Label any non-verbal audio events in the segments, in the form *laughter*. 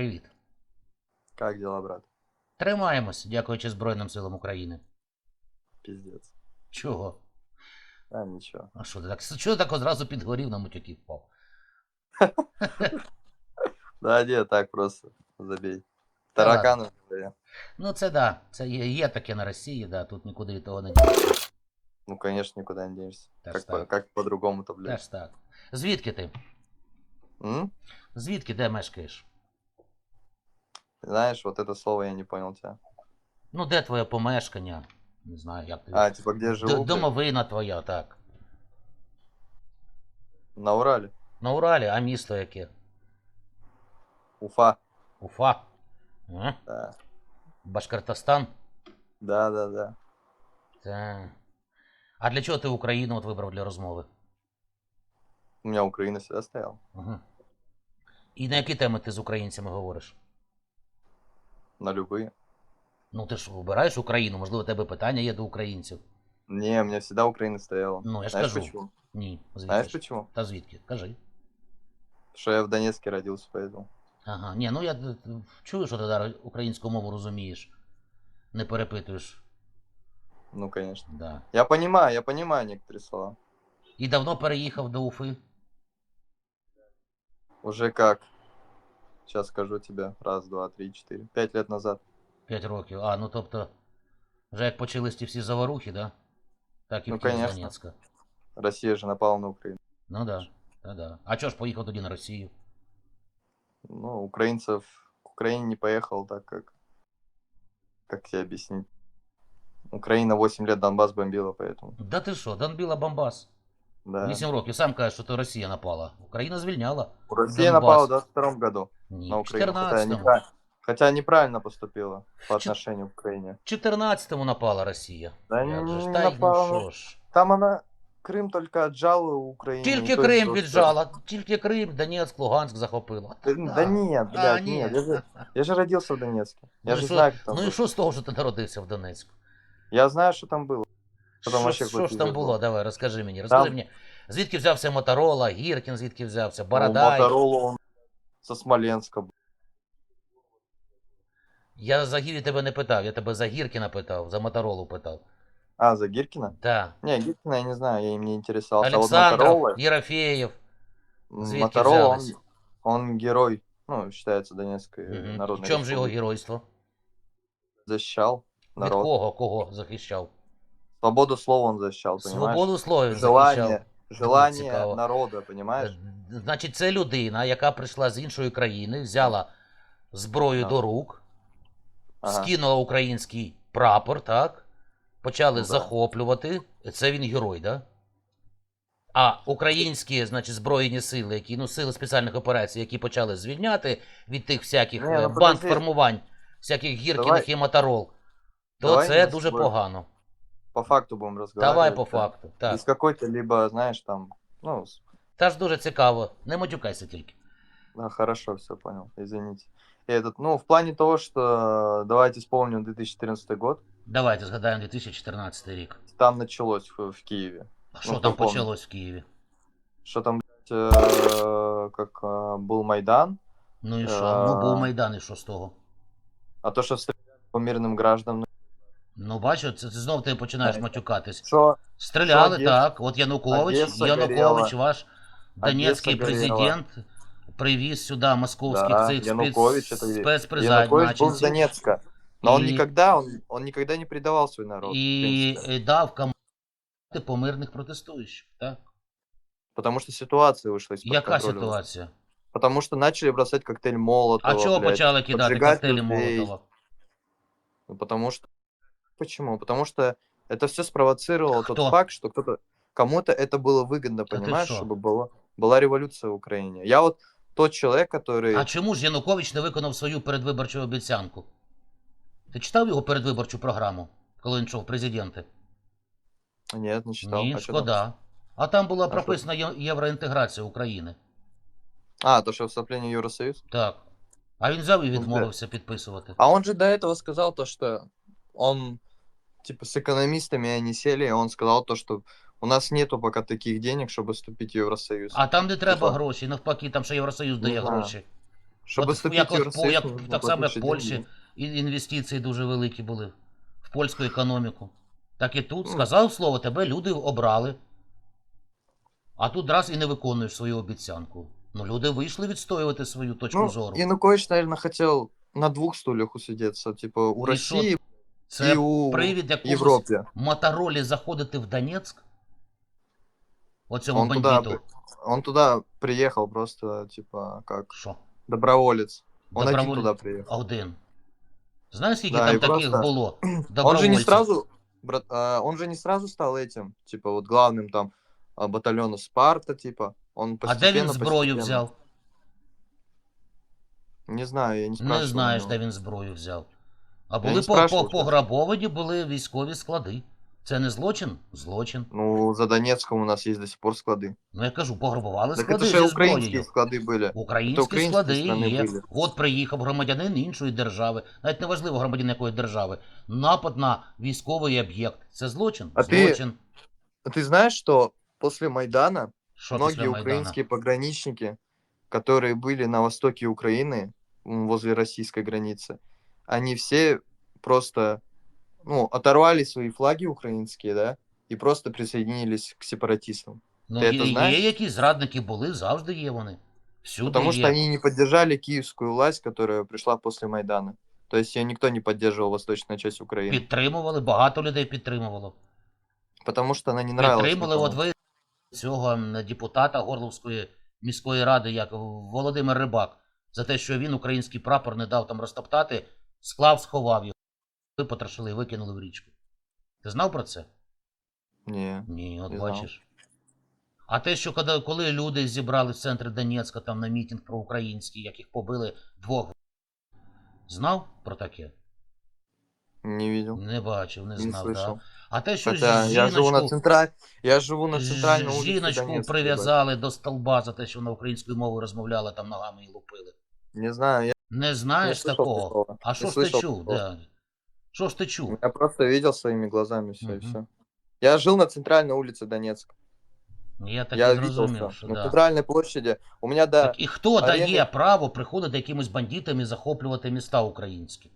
Привіт. Как дела, брат? Тримаємось, дякуючи Збройним силам України. Пиздец. Чого? А, ничего. А що ти так? Чого ти так одразу підгорів на матюки впав? *laughs* Да, не, так просто. Забей. Тараканы в. Ну це да, це є, є таке на Росії, да, тут нікуди від того не дінешся. Ну, конечно, никуда не денешься. Так Как, по- как по-другому-то, блядь. Теж так. Звідки ти? М? Звідки де мешкаєш? Знаешь, вот это слово я не понял тебя. Ну, де твоє помешкання? Не знаю, як ти. А, типа, где я Д- живу? блядь? Домовина твоя, так. На Урале. На Уралі, а місто яке? Уфа. Уфа. Да. Башкортостан? Да, да, да. Так. А для чого ти Україну от вибрав для розмови? У меня Украина всегда стояла. Угу. І на які теми ти з українцями говориш? На любые. Ну ти ж вибираєш Україну, можливо, у тебе питання є до українців. Не, у меня всегда Украина стояла. Ну, я ж Знаешь кажу. почему? Ні, звідки Знаешь ж? почему? Та звідки? Кажи. Что я в Донецке родился, поэтому. Ага, ні, ну я т- т- чую, що ти зараз українську мову розумієш. Не перепитуєш. Ну, конечно. Да. Я понимаю, я понимаю некоторые слова. І давно переїхав до Уфи. Уже как? Сейчас скажу тебе. Раз, два, три, четыре. Пять лет назад. 5 років. А, ну тобто, вже як почались ті всі заварухи, да? Так і Ну, втік з конечно. Донецька. Россия же напала на Украину. Ну да. Да, да. А чого ж поїхав тоді на Росію? Ну, украинцев к Украине не поехал, так как... Как тебе объяснить? Украина 8 лет Донбасс бомбила, поэтому... Да ти що, Донбіла Бомбас. Да. 8 років. Сам кажеш, що то Росія напала. Україна звільняла. Россия Донбасс. напала в 22 году Ні, на в Украину. Хотя, 14-му. непра- хотя неправильно поступила по В чет- отношению к Украине. В 14-му напала Росія. Да Як же ж? не Та й ну напала. що ж. Там она Крым только отжала у Украины. Тільки и то Крим есть віджала, тільки Крим, Донецьк, Луганськ захопила. Да, да нет, А, блядь, ні. нет. Я же, я же родился в Донецке. Ну Я і же що- знаю, как там Ну і было. що з того, що ти народився в Донецьку? Я знаю, что там было. Що там Що, що ж там було? було? Давай, розкажи мені. Розкажи Там- мені. Звідки взявся Моторола, Гіркін звідки взявся, Ну, Бородай. Моторолу он со Смоленска. был. Я за Гірі тебе не питав, я тебе за Гіркіна питав, за Моторолу питав. А, за Гиркина? Так. Не, Гиркина я не знаю, я им не вот Олександров, Моторола, Єрофеєв. звідки Моторола он, он герой, ну, считается Донецкой Мгм. народной В чому ж його геройство? Защищал Від кого? Кого захищав? Свободу слова он защищал, понимаешь? Свободу слова він Желание, захищав. желание цікаво. народа, понимаешь? Е, Значить, це людина, яка прийшла з іншої країни, взяла зброю Так. до рук, Ага. скинула український прапор, так? Почали Ну да. захоплювати. Це він герой, да? А українські, значить, збройні сили, які, ну, сили спеціальних операцій, які почали звільняти від тих всяких Ні, е, ну, банд подожди. формувань, всяких гіркіних Давай- і моторол, то давай це ми з дуже тобою погано По факту будем разговаривать. Давай по да. факту. Так. Без какой-то либо, знаешь, там, ну, с- Та ж дуже цікаво. Не матюкайся тільки. да, хорошо, все понял, извините. И этот, ну, в плане того, что э, давайте вспомним 2014 год, Давайте згадаємо 2014 рік. там началось в, в Киеве. А що Ну, там хто помнить? почалось в Києві? Что там, блядь, э, как э, был Майдан, Ну і що? А. Ну був Майдан, і що з того? а то, что стреляли по мирным гражданам, Ну бачу, це, це знов ти починаєш Знаєш. матюкатись. что Стріляли, Одес- так. От Янукович, Одеса Янукович, горела. ваш донецький горела. президент, привіз сюди московських Да, цих Янукович это спец, Янукович был с спецпризначенців Донецка, но он И- никогда, он, он никогда не предавал свой народ, в і принципе. е, дав команди по мирних протестуючих. Так? потому что ситуация вышла из-под Яка контроля. ситуація? Потому что начали бросать коктейль Молотова, А чого блядь. почали кидати поджигати коктейлі людей. Молотова? Ну, потому что... Почему? Потому что это все спровоцировало Кто? тот факт, что кто-то... Кому-то это было выгодно, Да ты понимаешь, шо? чтобы было, была революция в Украине. Я вот тот человек, который... А чому ж Янукович не виконав свою передвиборчу обіцянку? Ти читав його передвиборчу програму, коли він йшов в президенти? Нет, не читал. Ні, А чё там? шкода. А там була А що? прописана є- євроінтеграція України. А, то, что вступление в Евросоюз? Так. А він взяв і Ну, де? відмовився підписувати. А он же до этого сказал то, что он, типа, с экономистами они сели, и он сказал то, что у нас нету пока таких денег, чтобы вступить в Евросоюз. А там, де треба Типа- гроші, навпаки, там ще Євросоюз Не дає знаю. гроші. Чтобы От, вступить як, в от, Евросоюз, по- як, нужно так само, як больше в Польщі, денег. і інвестиції дуже великі були в польську економіку. Так і тут Ну. сказав слово, тебе люди обрали. А тут раз і не виконуєш свою обіцянку. Ну, люди вийшли відстоювати свою точку Ну, зору. Янукович, наверное, хотел на двух стульях усидеться. Типа у Ну и России це и у привід якогось Европе. Моторолі заходити в Донецьк. Оцьому Он бандиту. он туда приехал просто, типа, как Що? доброволец. Он один Доброволь- туда приехал. Один. Знаєш, скільки Да, там таких просто- було? *clears throat* Он же не сразу, брат, он же не сразу стал этим, типа, вот главным там а, батальона Спарта, типа. Он А де він зброю постепенно. взяв? Не знаю, я не спрашивал. Не знаєш, де він зброю взяв. А не були по, по, спрашивав, чесно. пограбовані були військові склади. Це не злочин? Злочин. Ну, за Донецком у нас есть до сих пор склады. Ну я кажу, пограбували Так склади это же зі украинские зброєю. склады были. Українські українські склади страни є. були. От приїхав громадянин іншої держави, навіть неважливо громадянин якої держави. Напад на військовий об'єкт. Це злочин? А ти- злочин. А Ты знаешь, что после Майдана Що многие після Майдана? украинские пограничники, которые были на востоке Украины, м, возле российской границы, они все просто, ну, оторвали свои флаги украинские, да, и просто присоединились к сепаратистам. Ну, Ти це є якісь зрадники були, завжди є вони. Всюди Потому є. что они не поддержали киевскую власть, которая пришла после Майдана. То есть ее никто не поддерживал, восточная часть Украины. Підтримували, багато людей підтримувало. Потому что она не нравилась Підтримали, от ви цього депутата Горловської міської ради, як Володимир Рибак, за те, що він український прапор не дав там розтоптати, склав, сховав його. Ви потрошили і викинули в річку. Ти знав про це? Не. Ні, от Не знав. бачиш. А те, що коли, коли люди зібрали в центрі Донецька там на мітинг проукраїнський, яких побили двох, знав про таке? Не видел. Не бачив, не Не знав. слышал. Да? А те, що Хотя жіночку, я живу на централь... Я живу на центральной улице жіночку Донецка, прив'язали до столба за те, що вона українською мовою розмовляла, там ногами і лупили. Не знаю, я Не знаєш Не слышав такого? такого. А Не що ж ти слышав чув? такого. Да. Що ж ти чув? Я просто видел своими глазами все и Мгм. все. Я жил на центральной улице Донецка. Я так я і видел зрозумів, всё. що На да. центральной площади. У меня, да, Так і хто арени- дає право приходити якимось бандитам і захоплювати міста українські?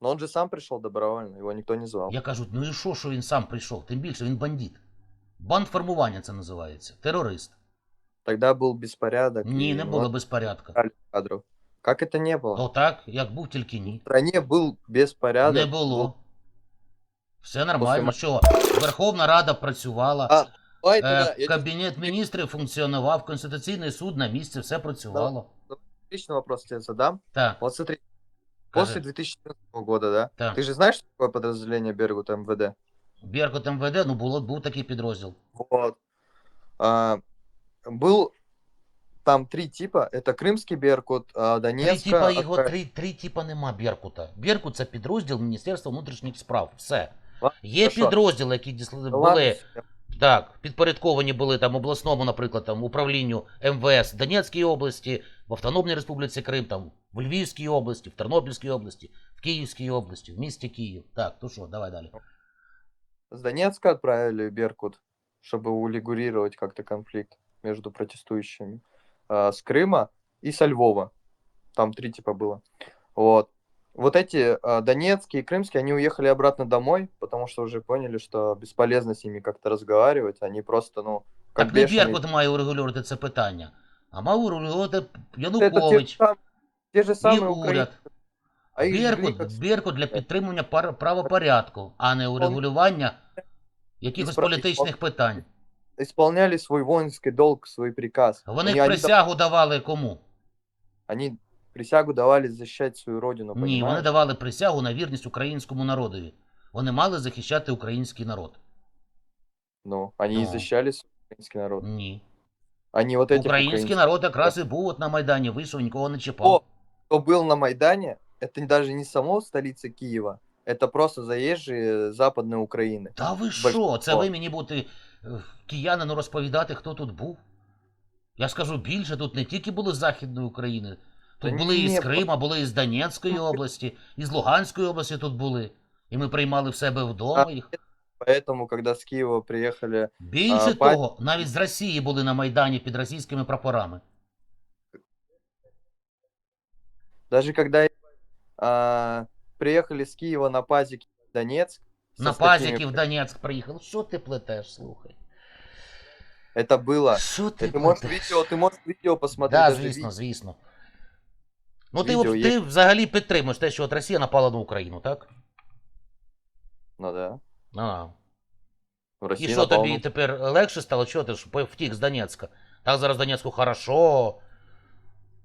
но он же сам пришел добровольно, его никто не звал. Я кажу, ну і що, що він сам прийшов? Тим більше він бандит. Бандформування це називається. Терорист. Тогда был беспорядок. Ні, и не було вот безпорядка. брали кадров. Как это не было? То так, як був, тільки ні. В стране был беспорядок. Не було. был- Все нормально. Що? Верховна Рада працювала, А, Ой, е, туда, я тебе Кабінет міністрів функціонував, Конституційний суд на місці, все працювало. личный вопрос тебе задам. Так, Вот смотри, Кажи. после 2014 года, да? так. Ты же знаешь, что такое подразделение Бергут МВД? Беркут МВД, ну було, був такий підрозділ. Вот. А, был там три типа. Это Крымский Беркут, а, Три Донецка. типа його, Акра- три, три типа нема Беркута. Беркут це підрозділ Міністерства внутрішніх справ. Все. Ладно, Є хорошо. підрозділи, які дісли- Ну, були ладно, Так, підпорядковані були там обласному, наприклад, там управлінню МВС в Донецькій області, в Автономній Республіці Крим, там в Львівській області, в Тернопільській області, в Київській області, в місті Київ. Так, то що, давай далі. С Донецка отправили Беркут, чтобы урегулировать как-то конфликт между протестующими. А, с Крыма и со Львова. Там три типа было. Вот. Вот эти а, донецкие и крымские, они уехали обратно домой, потому что уже поняли, что бесполезно с ними как-то разговаривать. Они просто, ну, как Так не бешеные. Беркут має урегулювати це питання, а мав урегулювати Это те, Янукович сам- те же і самые уряд. украинцы. А их жгли Беркут, как Беркут для підтримання пар- правопорядку, а не урегулювання якихось Ісправ- політичних питань. исполняли свой воинский долг, свой приказ. Вони Они- ж они присягу давали кому? Они присягу давали защищать свою родину, Ні, вони понимаешь? давали присягу на вірність українському народові. Вони мали захищати український народ. Ну, они и Ну. защищали свой украинский народ. Ні. Они вот этих Український украинцев. народ якраз і був от на Майдані, вийшов, нікого не Кто, чіпав. кто был на Майдане, это даже не само столица Киева, это просто заезжие западной Украины. Та ви що? Большинство. Це ви мені бути е, киянину розповідати, хто тут був? Я скажу більше, тут не тільки були з Західної України. Тут були і з Крима, були і з Донецької області, і з Луганської області тут були. І ми приймали в себе вдома їх. Поэтому, когда с Киева приехали, Більше А, того, навіть з Росії були на Майдані під російськими прапорами. Даже когда а, приехали с Киева на пазики в Донецк, со На статьями- пазики в Донецьк приїхав. Що ти плетеш, слухай? Это было. Що ти Ты можешь плетеш? видео, ты можешь видео посмотреть. Да, даже звісно, ви- звісно. Ну ти, Відео от- є. ти взагалі підтримуєш те, що от Росія напала на Україну, так? Ну да. А. В І России що напал тобі на- тепер легше стало? Чого ти ж по- втік з Донецька? Так зараз Донецьку хорошо.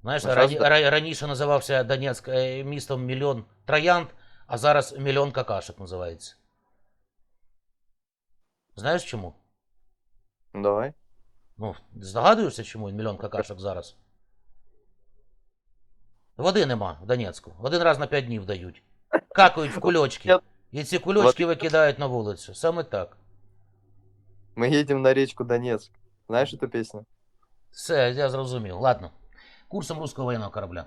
Знаєш, Ну, рані- щас да. ра- раніше називався Донецьк е, містом мільйон троянд, а зараз мільйон какашок називається. Знаєш чому? Давай. Ну, здогадуєшся, чому мільйон какашок зараз? Води нема в Донецьку. Один раз на п'ять днів дають. Какають в кульочки. І ці кульочки викидають на вулицю. Саме так. Мы едем на речку Донецк. Знаешь эту песню? Все, я зрозумів. Ладно. Курсом руського воєнного корабля.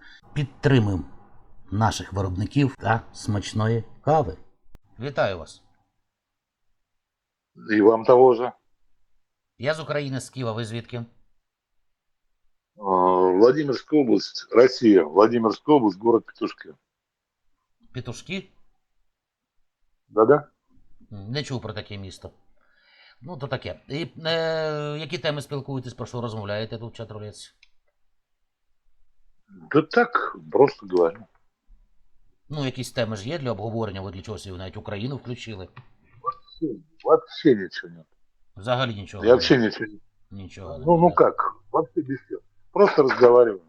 Підтримуємо наших виробників та смачної кави. Вітаю вас! И вам того же. Я з України, з Києва, ви звідки? А, Владимирская область, Россия. Владимирская область, город Петушки. Петушки? Да-да? Не чув про таке місто. Ну, то таке. І е, які теми спілкуєтесь, про що розмовляєте тут чатрулець? Да так, просто говорю. Ну, якісь теми ж є для обговорення, ви для чогось і навіть Україну включили. Вообще, вообще ничего нет. Взагалі нічого. Я вообще ничего не... Нічого. Ну, ну как? Вообще без тем. Просто разговариваю.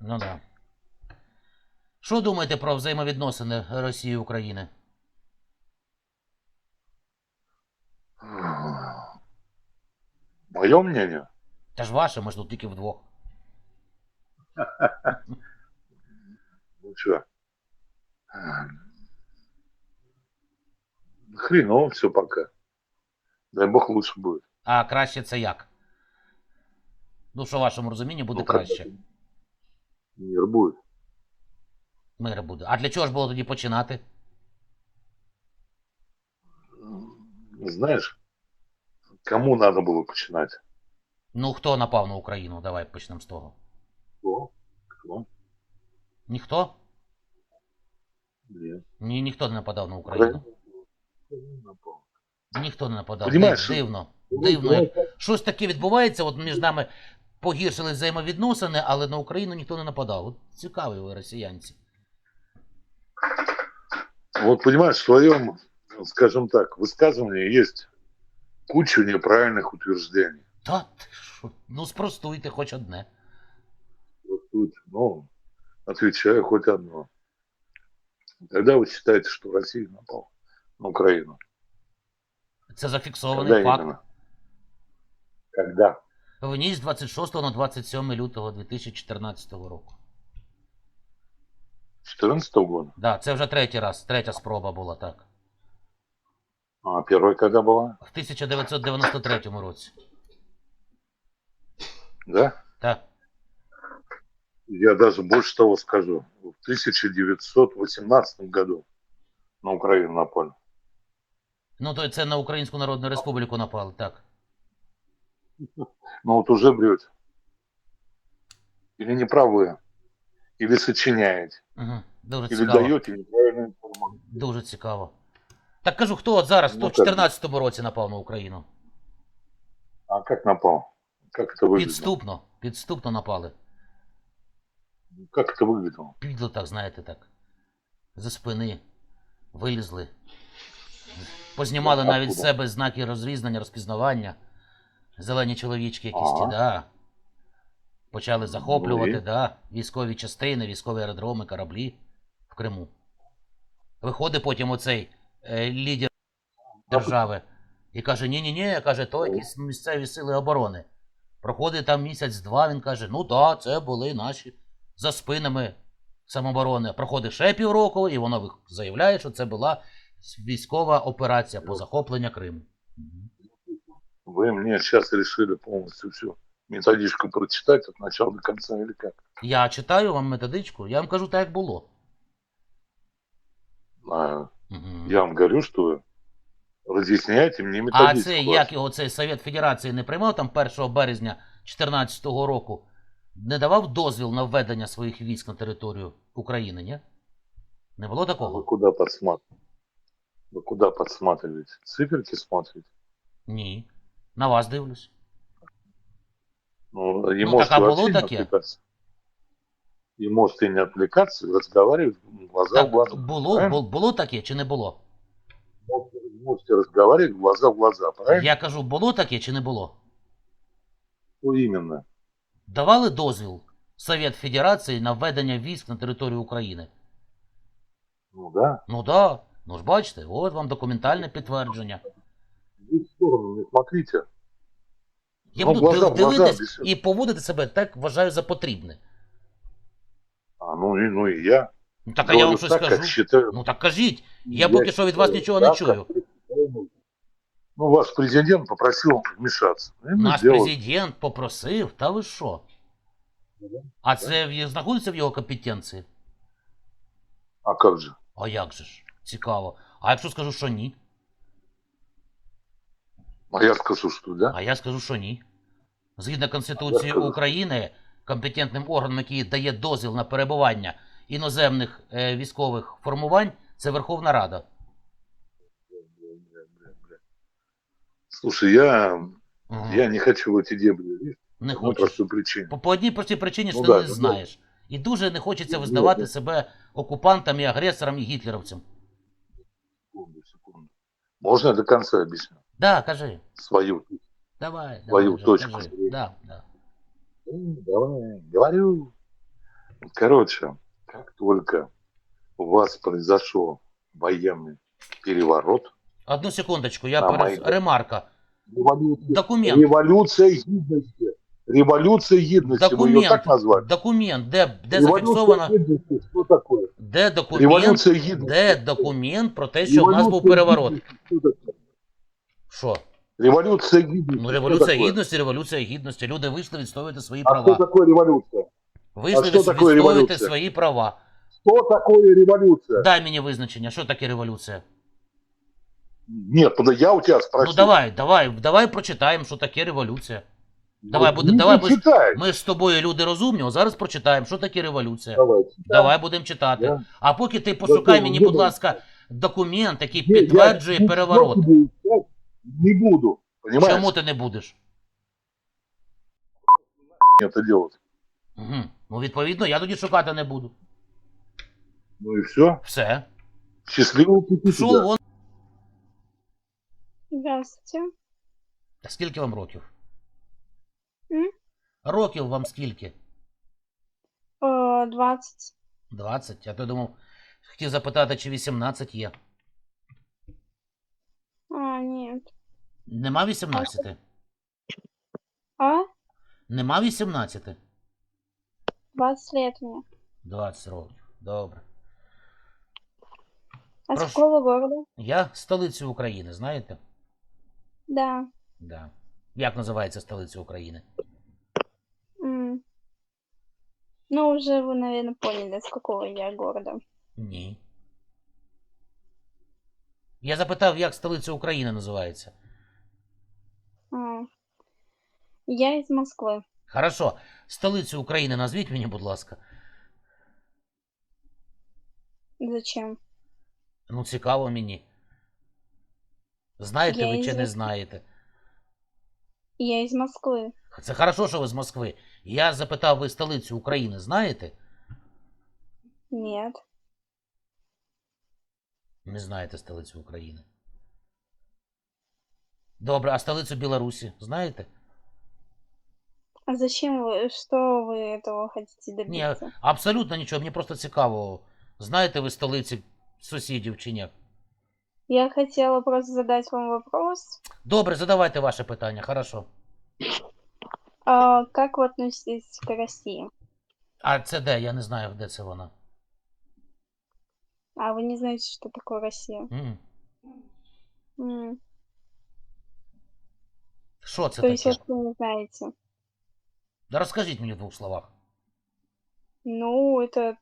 Ну да. Що думаєте про взаємовідносини Росії і України? Мое мнение? Та ж ваше, ми ж тут тільки вдвох. Ну что? Хреново все пока. Дай бог лучше будет. А краще це як? Ну, що в вашому розумінні буде Ну, краще. Мир будет. Мир буде. А для чого ж було тоді починати? Знаешь, кому надо было починать? Ну, хто напав на Україну? Давай почнемо з того. Кто? Кто? Ніхто? Нет. Ні, ніхто не нападав на Україну. Украина. Ніхто не нападав. Понімаєш, Див- Дивно. Ну, Дивно. як Щось таке відбувається, от між нами погіршили взаємовідносини, але на Україну ніхто не нападав. От цікаві ви росіянці. Вот понимаешь, в своем, скажем так, высказывании есть куча неправильных утверждений. Та ти що? Ну спростуйте хоч одне. Ну, отвечаю хоть одно. Когда вы считаете, что Россия напала на Украину? Це Когда факт. именно? Когда? В ніч з 26 на 27 лютого 2014 року. 14 года? Да, це вже третій раз, третя спроба була так. А первая когда была? В 1993 році. Да? Так Я даже больше того скажу. В 1918 году на Украину напали. Ну, то це на Українську Народну Республіку напали, так. Ну вот уже врете. Или не правы, или сочиняете, Угу. Дуже или цікаво. даете неправильную информацию. Дуже цікаво. Так кажу, хто от зараз, хто Ну, в так. 2014 році напав на Україну? А как напал? Как это выглядело? Підступно. Підступно напали. Как это выглядело? Підло так, знаєте, так. За спини. Вилізли. Познімали Ну, навіть з себе знаки розрізнення, розпізнавання. Зелені чоловічки якісь ті, да. Почали захоплювати, Ну да, військові частини, військові аеродроми, кораблі в Криму. Виходить потім оцей е, лідер держави і каже: ні-ні-ні, каже, то якісь місцеві сили оборони. Проходить там місяць-два, він каже: ну так, це були наші за спинами самооборони. Проходить ще півроку, і воно заявляє, що це була військова операція по захопленню Криму. Вы мне сейчас решили полностью всю методичку прочитать от начала до конца или как? Я читаю вам методичку, я вам кажу так, як було. А, Мгм. я вам говорю, что разъясняйте мне А методичку. це як його цей Совет Федерації не приймав там 1 березня 2014 року, не давав дозвіл на введення своїх військ на територію України, ні? Не було А Вы такого? куда подсматриваете? Вы куда подсматриваете? Циферки смотрите? Ні. На вас дивлюсь. Ну, и Ну, можете так, а вообще было не таки? отвлекаться. И можете не отвлекаться, и разговаривать глаза Так, в глаза. було, правильно? бу- було таке чи не було? Можете, можете разговаривать глаза в глаза, правильно? Я кажу, було таке чи не було? Что именно? Давали дозвіл Совет Федерації на введення військ на територію України? Ну да. Ну да. Ну ж бачите, от вам документальне підтвердження. Вы в сторону не смотрите. Я Ну, буду глаза в глаза, дивитись і поводити себе так вважаю за потрібне. А, ну, и, ну и я. Ну так а я вам говорю щось так, как кажу. считаю. Ну так кажіть. Я поки що від вас считаю нічого не так, чую. Ну, ваш президент попросил вмешаться. И мы Наш сделали. президент попросив, та ви що? А це в- знаходиться в його компетенції? А как же? А як же ж? Цікаво. А якщо скажу, що ні? А я скажу, что да. А я скажу, що ні. Згідно Конституції скажу. України, компетентним органом, який дає дозвіл на перебування іноземних е, військових формувань, це Верховна Рада. Слушай, я, Мгм. я не хочу в эти дебри лезть Не по одной хочеш. простой причине. По, по одній простій причині, що Ну ти да, не ну, знаєш. І дуже не хочеться Ну, визнавати ну. себе окупантом і агресором і гітлерівцем. Секунду, секунду. Можно я до конца объясню? Да, кажи. Свою. Давай, Свою давай, Жень, точку кажи. зрения. Да, да. Ну, Давай, говорю. Короче, как только у вас произошел военный переворот, Одну секундочку, я На перес... Майдані. ремарка. Революция, Документ. революция гидности, революция гидности, вы ее Документ. так назвали? Документ, де, де зафіксовано, гидности, что такое? де документ, Революция гидности. де документ про те, що в нас був переворот. Що? Революция гидности. Ну, революція гідності, революція гідності. Люди вийшли відстоювати свої А что права. такое революция? Вийшли що від- відстоювати революція? свої права. Что такое революция? Дай мені визначення, що таке революція. Нет, подо- я у тебя спросил. Ну давай, давай, давай прочитаємо, що таке революція. давай, Ну, буде- давай, ми ж- Ми ж з тобою люди розумні, а зараз прочитаємо, що таке революція. Давай. Давай будемо читати. Да. А поки ти пошукай Ну, мені, ну, будь ну, ласка, документ, який Не, я підтверджує ничего переворот. буду искать Не буду. Понимаешь? Чому ти не будеш? это делать? Угу. Ну, відповідно, я тоді шукати не буду. Ну и все. Все. Счастливого пути Пішов вон. Здравствуйте. А Скільки вам років? М? Років вам скільки? Э, 20. 20. Я то думав, хотів запитати, чи 18 є. А, нет. Нема 18? А? Нема 18? 20 лет мне. 20 років. Добре. А Прошу. с какого города? Я столицю України, знаєте? Да. Да. Як називається столиця України? М. Ну, уже вы, наверное, поняли, с какого я города. Ні. Я запитав, як столиця України називається. А. Я из Москвы. Хорошо. Столицю України назвіть мені, будь ласка. Зачем? Ну, цікаво мені. Знаєте Я ви із чи не Рос- знаєте? Я из Москвы. Це хорошо, що ви з Москви. Я запитав, ви столицю України знаєте? Нет. Не знаєте столицю України. Добре, а столицю Білорусі знаєте? А зачем вы, что вы этого хотите Ні, добиться? абсолютно нічого. Мені просто цікаво. Знаєте ви столиці сусідів чи ні? Я хотела просто задать вам вопрос. Добре, задавайте ваше питання, хорошо. А, как вы относитесь к России? А це де? Я не знаю, де це вона. А вы не знаете, что такое Россия? М. М. Що це То есть таке? вот вы не знаете. Да розкажіть мені в двох словах. Ну, это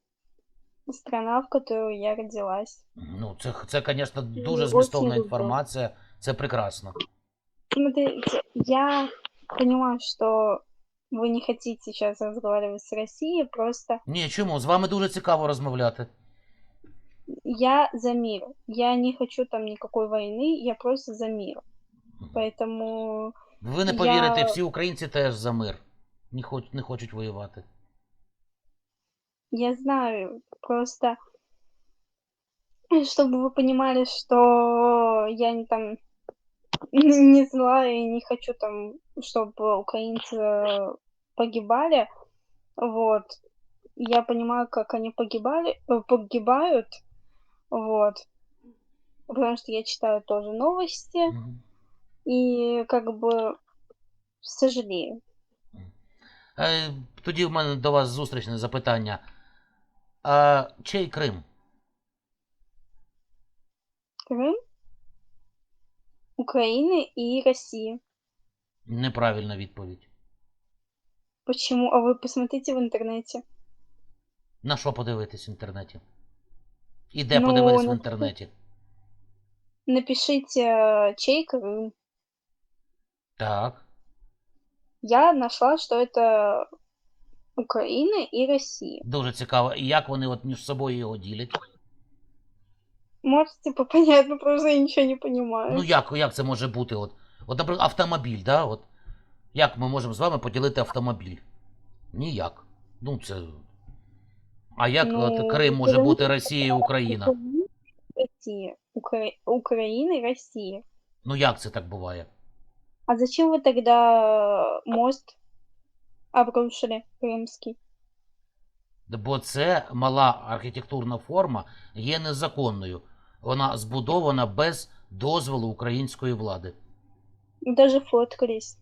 страна, в которой я родилась. Ну, це, це, звісно, дуже очень змістовна люблю. інформація. Це прекрасно. Смотрите, я понимаю, что вы не хотите сейчас разговаривать с Россией, просто Ні, чому? З вами дуже цікаво розмовляти. я за мир. Я не хочу там никакой войны, я просто за мир. Поэтому Ви не Я- повірите, всі українці теж за мир. Не, хоч, не хочуть воювати. Я знаю, просто чтобы вы понимали, что я не там *laughs* не злая и не хочу там, чтобы украинцы погибали. Вот. Я понимаю, как они погибали, э, погибают. Вот. Потому что я читаю тоже новости Мгм. и как бы сожалею. Е, тоді в мене до вас зустрічне запитання. А чий Крим? Крым, Украины и России. Неправильна відповідь. Почему? А вы посмотрите в интернете. На що подивитись в інтернеті? І де Ну, подивитись в ну, інтернеті? Напишите, э, чей Крым. Так. Я нашла, что это Украина и Россия. Дуже цікаво. І як вони от між собою його ділять? Можете типа понятно, просто я ничего не понимаю. Ну як, як це може бути? От, от наприклад, автомобіль, да? От, як ми можемо з вами поділити автомобіль? Ніяк. Ну це. А як Ну, от Крим може Крим- бути Росія і Україна? Россия. Укра... Украина и Россия. Ну як це так буває? А зачем вы тогда мост обрушили крымский? Бо це мала архітектурна форма є незаконною. Вона збудована без дозволу української влади. Даже фоткались.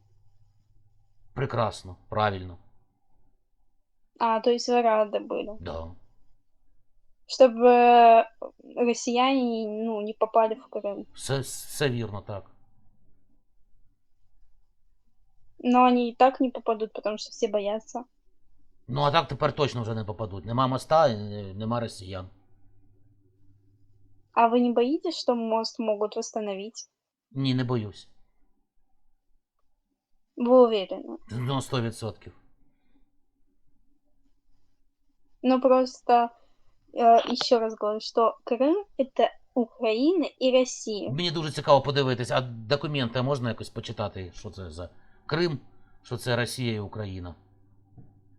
Прекрасно, правильно. А, то есть вы рады были. Да. Чтобы э, россияне ну, не попали в Крым. Все, все вірно, так. Но они и так не попадут, потому что все боятся. Ну а так тепер точно вже не попадуть. Нема моста, і нема росіян. А вы не боитесь, что мост могут восстановить? Ні, не боюсь. Вы уверены? Ну, 100%. Ну просто э, еще раз говорю, что Крым это Украина и Россия. Мені дуже цікаво подивитись, а документи можна якось почитати, що це за Крим, що це Росія і Україна.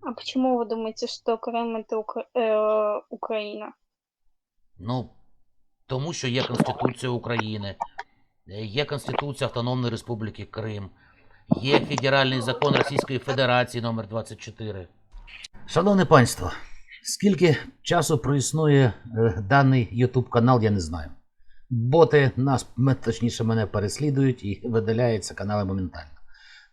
А почему вы думаете, что Крым это Укра- э, Украина? Ну, тому що є Конституція України, е, є Конституція Автономної Республіки Крим, є Федеральний закон Російської Федерації номер 24. Шановне панство, скільки часу проіснує е, даний YouTube канал, я не знаю. Боти нас, м- точніше, мене переслідують і видаляються канали моментально.